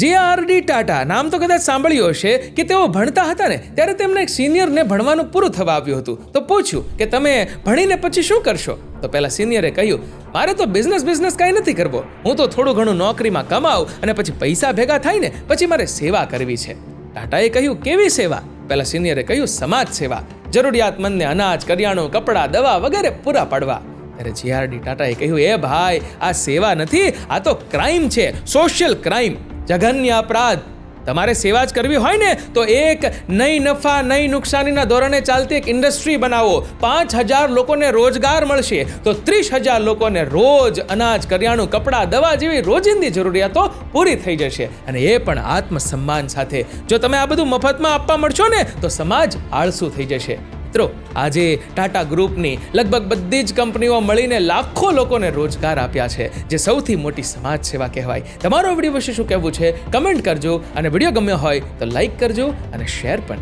JRD Tata નામ તો કદાચ સાંભળ્યું હશે કે તેઓ ભણતા હતા ને, ત્યારે તેમને એક સિનિયરને ભણવાનું પૂરું થવા આવ્યું હતું. તો પૂછ્યું કે તમે ભણીને પછી શું કરશો? તો પહેલા સિનિયરે કહ્યું, મારે તો બિઝનેસ બિઝનેસ કાંઈ નથી કરવો. હું તો થોડું ઘણું નોકરીમાં કમાઉં અને પછી પૈસા ભેગા થાય ને પછી મારે સેવા કરવી છે. ટાટાએ કહ્યું, કેવી સેવા? પહેલા સિનિયરે કહ્યું, સમાજ સેવા. જરૂરિયાતમંદને અનાજ, કરિયાણું, કપડાં, દવા વગેરે પૂરા પાડવા. ત્યારે જીઆરડી ટાટાએ કહ્યું, એ ભાઈ, આ સેવા નથી, આ તો ક્રાઇમ છે સોશિયલ ક્રાઇમ જઘન્ય અપરાધ. તમારે સેવા જ કરવી હોય ને, તો એક નહીં નફા નહીં નુકસાનીના ધોરણે ચાલતી એક ઇન્ડસ્ટ્રી બનાવો. પાંચ હજાર લોકોને રોજગાર મળશે, તો ત્રીસ હજાર લોકોને રોજ અનાજ, કરિયાણું, કપડાં, દવા જેવી રોજિંદી જરૂરિયાતો પૂરી થઈ જશે. અને એ પણ આત્મસન્માન સાથે. જો તમે આ બધું મફતમાં આપવા મળશો ને, તો સમાજ આળસુ થઈ જશે. મિત્રો, આજે ટાટા ગ્રુપની લગભગ બધી જ કંપનીઓ મળીને લાખો લોકોને રોજગાર આપ્યા છે, જે સૌથી મોટી સમાજ સેવા કહેવાય. તમારો વીડિયો વિશે શું કહેવું છે કમેન્ટ કરજો અને વીડિયો ગમ્યો હોય તો લાઈક કરજો અને શેર પણ.